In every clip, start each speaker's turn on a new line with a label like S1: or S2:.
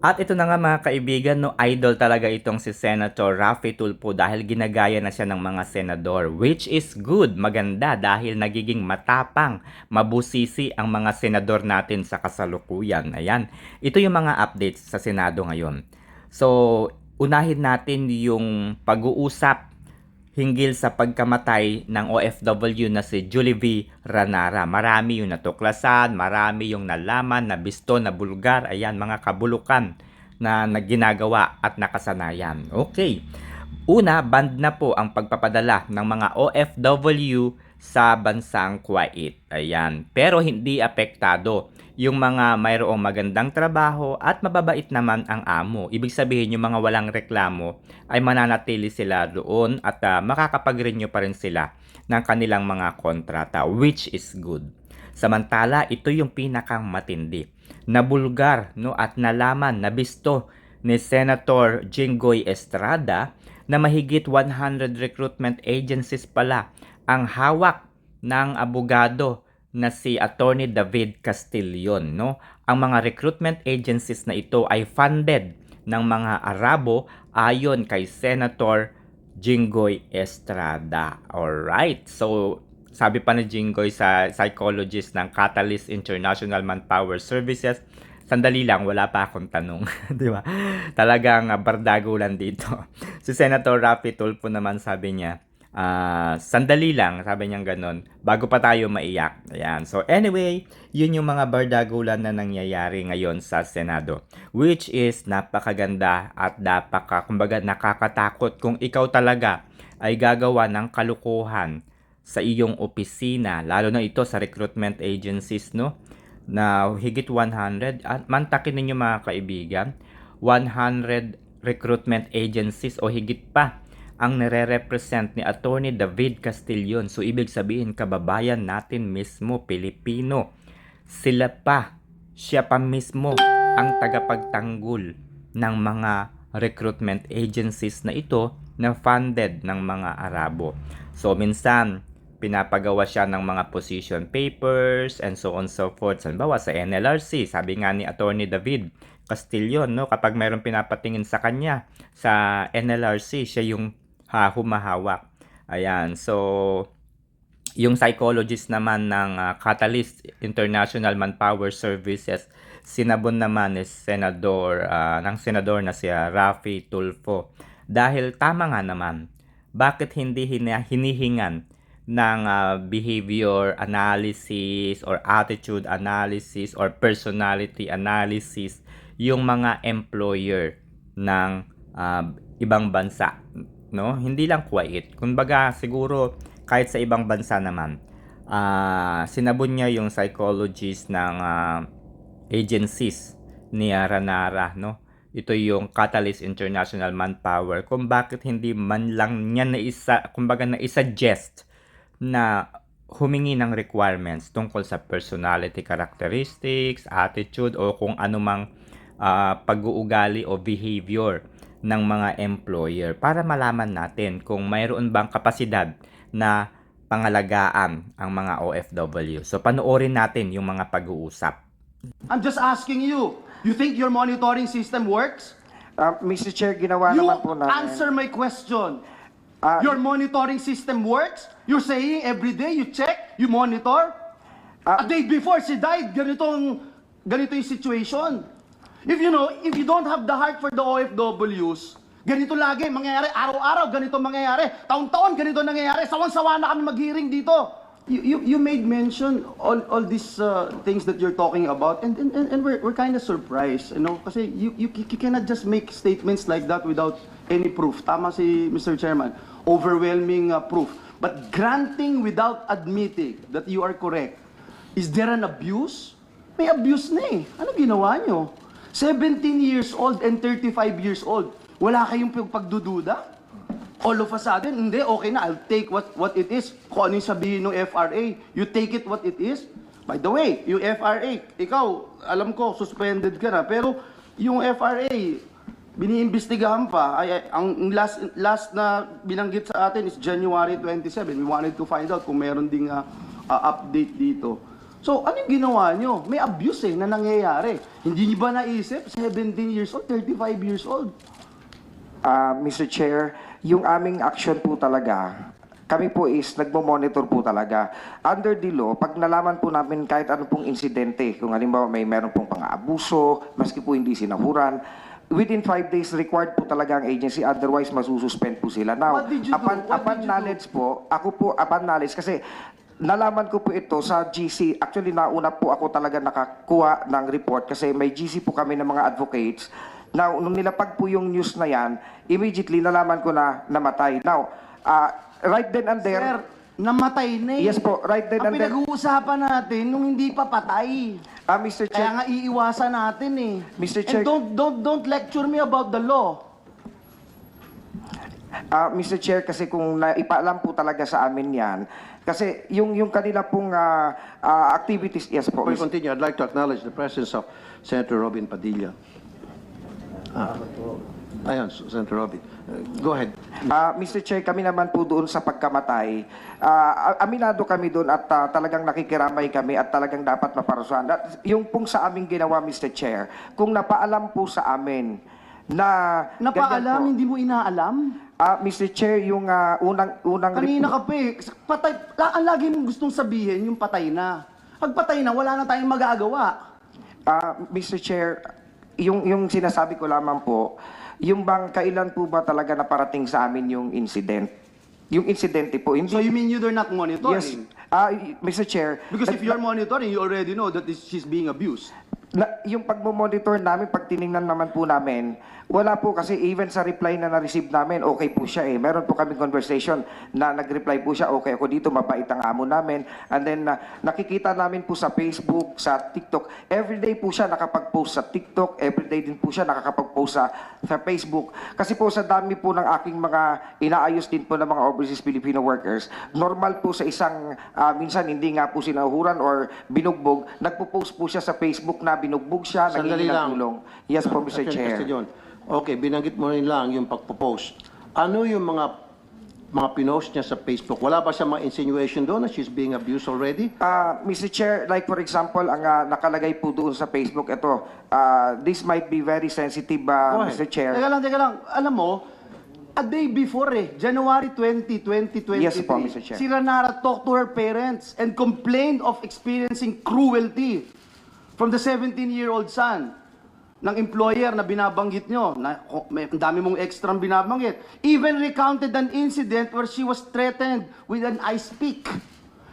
S1: At ito na nga mga kaibigan, no, idol talaga itong si Senator Raffy Tulfo dahil ginagaya na siya ng mga senador. Which is good, maganda dahil nagiging matapang, mabusisi ang mga senador natin sa kasalukuyan. Ayan, ito yung mga updates sa Senado ngayon. So, unahin natin yung pag-uusap hinggil sa pagkamatay ng OFW na si Julie V. Ranara. Marami yung natuklasan, marami yung nalaman, nabisto, na bulgar, ayan, mga kabulukan na naginagawa at nakasanayan. Okay. Una, band na po ang pagpapadala ng mga OFW sa bansang Kuwait. Ayan. Pero hindi apektado yung mga mayroong magandang trabaho at mababait naman ang amo. Ibig sabihin yung mga walang reklamo ay mananatili sila doon at uh, makakapag-renew pa rin sila ng kanilang mga kontrata which is good. Samantala, ito yung pinakang matindi. Nabulgar no, at nalaman, nabisto ni Senator Jinggoy Estrada na mahigit 100 recruitment agencies pala ang hawak ng abogado na si Attorney David Castillon. No? Ang mga recruitment agencies na ito ay funded ng mga Arabo ayon kay Senator Jinggoy Estrada. Alright, so sabi pa ni Jinggoy sa psychologist ng Catalyst International Manpower Services, sandali lang, wala pa akong tanong. Di ba? Talagang uh, bardagulan dito. si Senator Rafi Tulfo naman sabi niya, uh, sandali lang, sabi niya ganon, bago pa tayo maiyak. Ayan. So anyway, yun yung mga bardagulan na nangyayari ngayon sa Senado. Which is napakaganda at napaka, kumbaga nakakatakot kung ikaw talaga ay gagawa ng kalukuhan sa iyong opisina, lalo na ito sa recruitment agencies, no? Na higit 100, at mantakin ninyo mga kaibigan, 100 recruitment agencies o higit pa ang nire-represent ni Attorney David Castillon. So, ibig sabihin, kababayan natin mismo, Pilipino. Sila pa, siya pa mismo ang tagapagtanggol ng mga recruitment agencies na ito na funded ng mga Arabo. So, minsan, pinapagawa siya ng mga position papers and so on so forth. Halimbawa sa NLRC, sabi nga ni Attorney David Castillon, no, kapag mayroong pinapatingin sa kanya sa NLRC, siya yung ha, humahawak. Ayan, so yung psychologist naman ng uh, Catalyst International Manpower Services, sinabon naman ni Senador, uh, ng Senador na si uh, Rafi Tulfo. Dahil tama nga naman, bakit hindi hinihingan ng uh, behavior analysis or attitude analysis or personality analysis yung mga employer ng uh, ibang bansa no? Hindi lang Kuwait. Kumbaga siguro kahit sa ibang bansa naman, uh, sinabon niya yung psychologist ng uh, agencies ni Aranara, no? Ito yung Catalyst International Manpower kung bakit hindi man lang niya na isa, kumbaga na isa-suggest na humingi ng requirements tungkol sa personality characteristics, attitude, o kung anumang uh, pag-uugali o behavior ng mga employer para malaman natin kung mayroon bang kapasidad na pangalagaan ang mga OFW. So panoorin natin yung mga pag-uusap.
S2: I'm just asking you, you think your monitoring system works?
S3: Uh, Mr. Chair, ginawa
S2: You
S3: naman po namin.
S2: answer my question.
S3: Ah,
S2: Your monitoring system works? You're saying every day you check, you monitor? A
S3: Ah.
S2: day before she died, ganitong, ganito yung situation. If you know, if you don't have the heart for the OFWs, ganito lagi mangyayari, araw-araw ganito mangyayari, taon-taon ganito nangyayari, sawan-sawa na kami mag-hearing dito. You, you, you made mention all, all these uh, things that you're talking about and, and, and, and we're, we're kind of surprised, you know, kasi you, you, you cannot just make statements like that without any proof. Tama si Mr. Chairman, overwhelming uh, proof. But granting without admitting that you are correct, is there an abuse? May abuse na eh. Ano ginawa nyo? 17 years old and 35 years old. Wala kayong pagdududa? All of a sudden, hindi, okay na, I'll take what, what it is. Kung ano yung sabihin ng FRA, you take it what it is. By the way, yung FRA, ikaw, alam ko, suspended ka na, pero yung FRA, biniimbestigahan pa. Ay, ang last, last na binanggit sa atin is January 27. We wanted to find out kung meron ding uh, uh, update dito. So, ano yung ginawa nyo? May abuse eh, na nangyayari. Hindi nyo ba naisip? 17 years old, 35 years old.
S3: Ah, Mr. Chair, yung aming action po talaga, kami po is nagmo-monitor po talaga. Under the law, pag nalaman po namin kahit ano pong insidente, kung halimbawa may meron pong pang-abuso, maski po hindi sinahuran, within five days required po talaga ang agency, otherwise masususpend po sila. Now, upon, upon
S2: you do?
S3: knowledge po, ako po, upon knowledge, kasi nalaman ko po ito sa GC. Actually, nauna po ako talaga nakakuha ng report kasi may GC po kami ng mga advocates. Now, nung nilapag po yung news na yan, immediately nalaman ko na namatay. Now, ah, right then and there,
S2: Sir, namatay na eh.
S3: Yes po, right then
S2: Ang
S3: and there.
S2: pinag-uusapan natin nung hindi pa patay.
S3: ah, Mr.
S2: Kaya
S3: Chair,
S2: nga iiwasan natin eh.
S3: Mr.
S2: And
S3: Chair-
S2: don't, don't, don't lecture me about the law.
S3: ah, Mr. Chair, kasi kung naipaalam po talaga sa amin yan, kasi yung, yung kanila pong ah, ah, activities, yes po,
S4: Before we
S3: Mr.
S4: continue, I'd like to acknowledge the presence of Senator Robin Padilla. Ah. Ayan, Senator Robin. Uh, Go ahead.
S3: Ah, Mr. Chair, kami naman po doon sa pagkamatay. ah, aminado kami doon at ah, talagang nakikiramay kami at talagang dapat maparusahan. At yung pong sa aming ginawa, Mr. Chair, kung napaalam po sa amin na
S2: Napaalam, hindi mo inaalam?
S3: Ah, Mr. Chair, yung ah, unang unang
S2: Kanina ka pa eh. Patay, la- ang lagi mong gustong sabihin, yung patay na. Pag patay na, wala na tayong magagawa.
S3: Ah, Mr. Chair, yung yung sinasabi ko lamang po, yung bang kailan po ba talaga naparating sa amin yung incident? Yung insidente po, hindi
S2: So you mean you're not monitoring?
S3: Yes. Ah, Mr. Chair,
S2: Because if
S3: nag-
S2: you're monitoring, you already know that this, she's being abused.
S3: Na, yung pagmamonitor namin, pag tiningnan naman po namin, wala po kasi even sa reply na na-receive namin, okay po siya eh. Meron po kami conversation na nag-reply po siya, okay ako dito, mabait ang amo namin. And then na nakikita namin po sa Facebook, sa TikTok, everyday po siya nakapag-post sa TikTok, everyday din po siya nakakapag-post sa, sa Facebook. Kasi po sa dami po ng aking mga inaayos din po ng mga overseas Filipino workers, normal po sa isang, ah, minsan hindi nga po sinahuran or binugbog, nagpo-post po siya sa Facebook na binugbog siya,
S4: Sandali
S3: nangingi ng
S4: lang.
S3: tulong. Yes po, Mr.
S4: Attorney
S3: Chair.
S4: Castellon. Okay, binanggit mo rin lang yung pagpo-post. Ano yung mga mga pinost niya sa Facebook? Wala ba siya mga insinuation doon na she's being abused already?
S3: Ah, Mr. Chair, like for example, ang ah, nakalagay po doon sa Facebook, ito, ah, this might be very sensitive, ah. Mr. Chair.
S2: Teka lang, teka lang. Alam mo, a day before eh, January 20, 2023,
S3: Yes po, Mr. Chair.
S2: si Ranara talked to her parents and complained of experiencing cruelty from the 17-year-old son ng employer na binabanggit nyo. Na, oh, may, ang dami mong extra binabanggit. Even recounted an incident where she was threatened with an ice pick.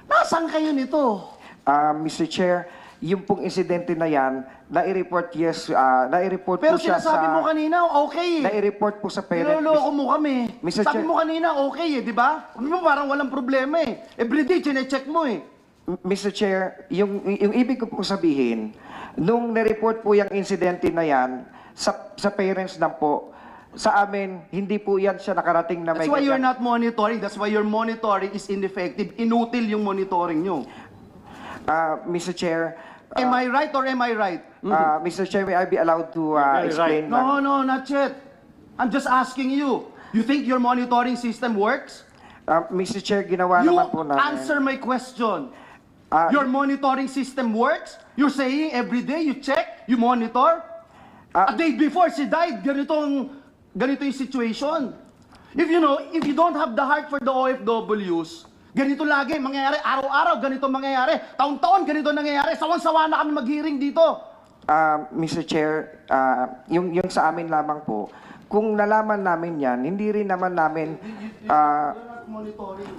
S2: Nasaan kayo nito?
S3: Ah, Mr. Chair, yung pong insidente na yan, nai-report, yes, ah, nai-report
S2: Pero
S3: po siya sa...
S2: sinasabi mo kanina, okay eh.
S3: Nai-report po sa parent.
S2: Niloloko mo kami.
S3: Mr.
S2: Sabi
S3: Chair-
S2: mo kanina, okay eh, di ba? Sabi mo parang walang problema eh. Everyday, chine-check mo eh.
S3: Mr. Chair, yung, yung ibig ko po sabihin, nung nireport po yung insidente na yan, sa, sa parents na po, sa amin, hindi po yan siya nakarating na
S2: That's
S3: may
S2: why you're
S3: ganyan.
S2: not monitoring. That's why your monitoring is ineffective. Inutil yung monitoring nyo.
S3: Ah, Mr. Chair,
S2: Am I right or am I right?
S3: ah, Mr. Chair, may I be allowed to ah,
S4: Very
S3: explain? na-
S2: No, no, not yet. I'm just asking you. You think your monitoring system works?
S3: Ah, Mr. Chair, ginawa
S2: You
S3: naman po namin.
S2: answer my question.
S3: Ah,
S2: Your monitoring system works? You're saying every day you check, you monitor?
S3: Ah.
S2: A day before she died, ganitong, ganito yung situation. If you know, if you don't have the heart for the OFWs, ganito lagi, mangyayari, araw-araw, ganito mangyayari, taon-taon, ganito nangyayari, sawan-sawa na kami mag-hearing dito.
S3: Ah, Mr. Chair, ah, yung, yung sa amin lamang po, kung nalaman namin yan, hindi rin naman namin, ah,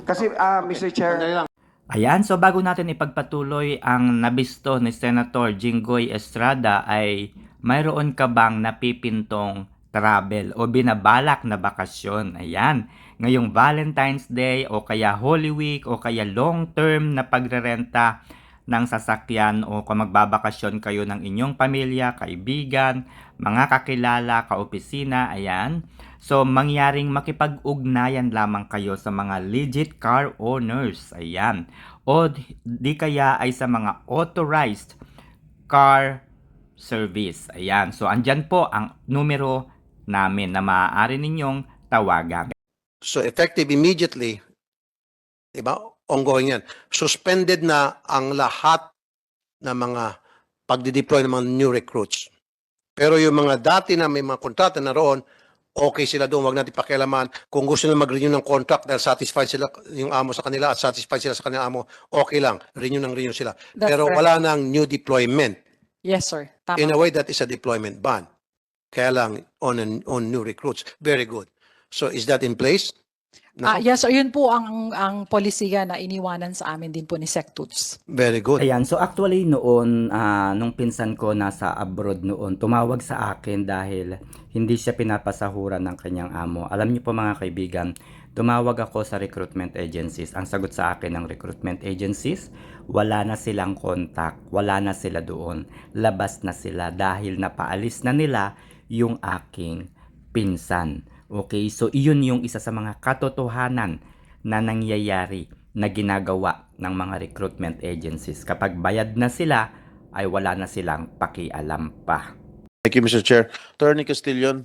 S3: kasi, ah, Mr. Chair.
S1: Ayan, so bago natin ipagpatuloy ang nabisto ni Senator Jinggoy Estrada ay mayroon ka bang napipintong travel o binabalak na bakasyon? Ayan, ngayong Valentine's Day o kaya Holy Week o kaya long term na pagrerenta ng sasakyan o kung magbabakasyon kayo ng inyong pamilya, kaibigan, mga kakilala, kaopisina, ayan. So, mangyaring makipag-ugnayan lamang kayo sa mga legit car owners, ayan. O di- kaya ay sa mga authorized car service, ayan. So, andyan po ang numero namin na maaari ninyong tawagan.
S5: So effective immediately, di ba? Ongoing yan. Suspended na ang lahat
S4: na mga pagdi-deploy ng mga new recruits. Pero yung mga dati na may mga kontrata na roon, okay sila doon, wag natin pakialaman. Kung gusto nila mag-renew ng contract dahil satisfied sila yung amo sa kanila at satisfied sila sa kanilang amo, okay lang, renew ng renew sila.
S5: That's
S4: Pero
S5: correct.
S4: wala nang new deployment.
S5: Yes, sir. Tama.
S4: In a way, that is a deployment ban. Kaya lang on, an- on new recruits. Very good. So is that in place?
S5: Ah, yes, sir. Yun po ang ang polisiya na iniwanan sa amin din po ni Sectuts.
S4: Very good.
S1: Ayan, so actually noon, ah, nung pinsan ko nasa abroad noon, tumawag sa akin dahil hindi siya pinapasahuran ng kanyang amo. Alam niyo po mga kaibigan, tumawag ako sa recruitment agencies. Ang sagot sa akin ng recruitment agencies, wala na silang contact, wala na sila doon. Labas na sila dahil napaalis na nila yung aking pinsan. Okay, so iyon yung isa sa mga katotohanan na nangyayari na ginagawa ng mga recruitment agencies. Kapag bayad na sila, ay wala na silang pakialam pa.
S6: Thank you, Mr. Chair. Attorney Castillon,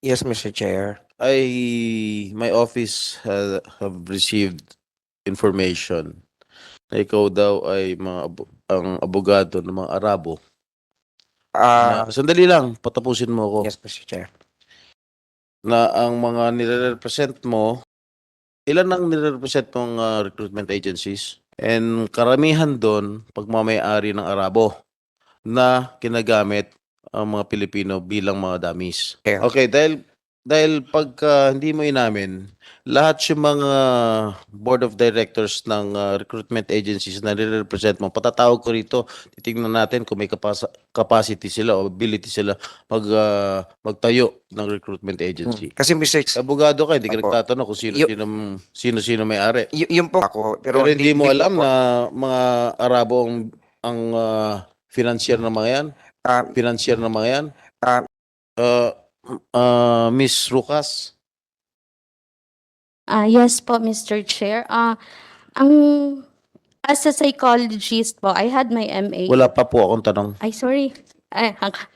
S3: Yes, Mr. Chair.
S6: I, my office ha- have received information na ikaw daw ay mga abo- ang abogado ng mga Arabo.
S3: Ah,
S6: Na, sandali lang, patapusin mo ako.
S3: yes, Mr. Chair.
S6: Na ang mga nire-represent mo, ilan ang nire-represent mong ah, recruitment agencies? And karamihan doon, pagmamayari ng Arabo na kinagamit ang mga Pilipino bilang mga dummies.
S3: Yeah.
S6: Okay, dahil dahil pagka hindi mo inamin, lahat yung mga board of directors ng uh, recruitment agencies na nire-represent mo, patatawag ko rito, titingnan natin kung may kapas- capacity sila o ability sila mag, uh, magtayo ng recruitment agency.
S3: Kasi Mr. Ch-
S6: Abogado ka, hindi ka nagtatanong kung sino,
S3: Yu-
S6: sino, sino, sino may ari.
S3: y- yun po ako.
S6: Pero, hindi mo
S3: po
S6: alam
S3: ako-
S6: na mga Arabo ang, ang uh, financier ng mga yan?
S3: Ah,
S6: Financier ng mga yan?
S3: Ah.
S6: Uh, uh, Miss Rucas?
S7: Ah, yes po, Mr. Chair. Ah, ang as a psychologist po, I had my MA.
S6: Wala pa po akong tanong.
S7: Ay, sorry. Ay, hang-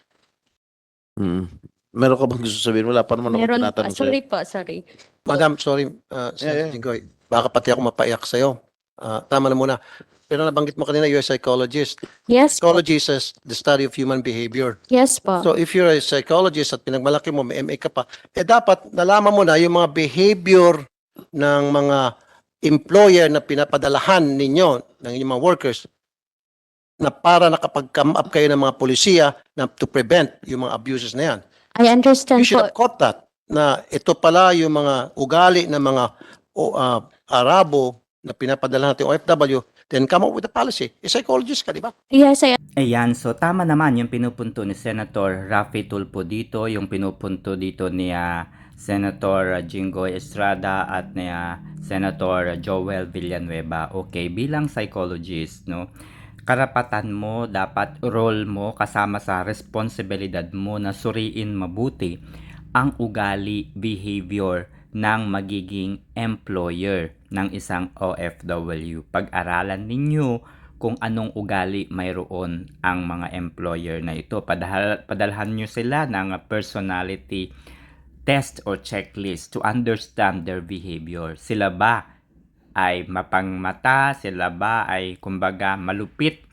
S6: Hmm. Meron ka bang gusto sabihin? Wala pa naman ako
S7: meron pa.
S6: tinatanong sa'yo.
S7: Sorry po, sorry.
S8: Madam, sorry, uh,
S6: Yeah, yeah.
S8: Senator Jinggoy. Baka pati ako mapaiyak sa'yo. Ah, tama na muna. Pero nabanggit mo kanina, you're a psychologist.
S7: Yes po.
S8: Psychology is the study of human behavior.
S7: Yes po.
S8: So if you're a psychologist at pinagmalaki mo, may MA ka pa, eh dapat nalaman mo na yung mga behavior ng mga employer na pinapadalahan ninyo, ng inyong mga workers, na para nakapag-come up kayo ng mga polisiya na to prevent yung mga abuses na yan.
S7: I understand
S8: You should
S7: po.
S8: have caught that na ito pala yung mga ugali ng mga o, ah, Arabo na pinapadala natin OFW, then come up with a policy. A psychologist ka, di ba?
S7: Yes, I
S1: Ayan, so tama naman yung pinupunto ni Senator Raffy Tulfo dito, yung pinupunto dito ni ah, Senator Jinggoy Estrada at ni ah, Senator Joel Villanueva. Okay, bilang psychologist, no, karapatan mo, dapat role mo kasama sa responsibilidad mo na suriin mabuti ang ugali, behavior ng magiging employer ng isang OFW. Pag-aralan ninyo kung anong ugali mayroon ang mga employer na ito. Padahal, padalhan nyo sila ng personality test or checklist to understand their behavior. Sila ba ay mapangmata? Sila ba ay kumbaga malupit?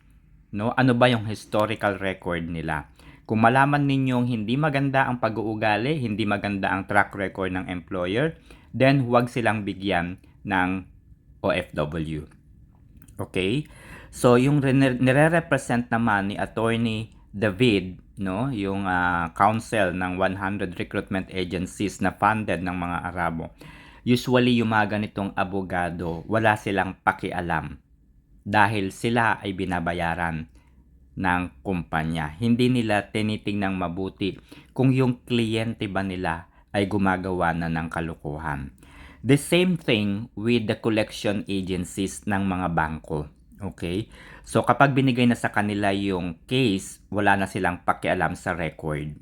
S1: No? Ano ba yung historical record nila? Kung malaman ninyong hindi maganda ang pag-uugali, hindi maganda ang track record ng employer, then huwag silang bigyan ng OFW. Okay? So, yung nire-represent naman ni Attorney David, no, yung ah, council ng 100 recruitment agencies na funded ng mga Arabo, usually yung mga ganitong abogado, wala silang pakialam dahil sila ay binabayaran ng kumpanya. Hindi nila tinitingnang mabuti kung yung kliyente ba nila ay gumagawa na ng kalukuhan. The same thing with the collection agencies ng mga bangko. Okay? So kapag binigay na sa kanila yung case, wala na silang pakialam sa record.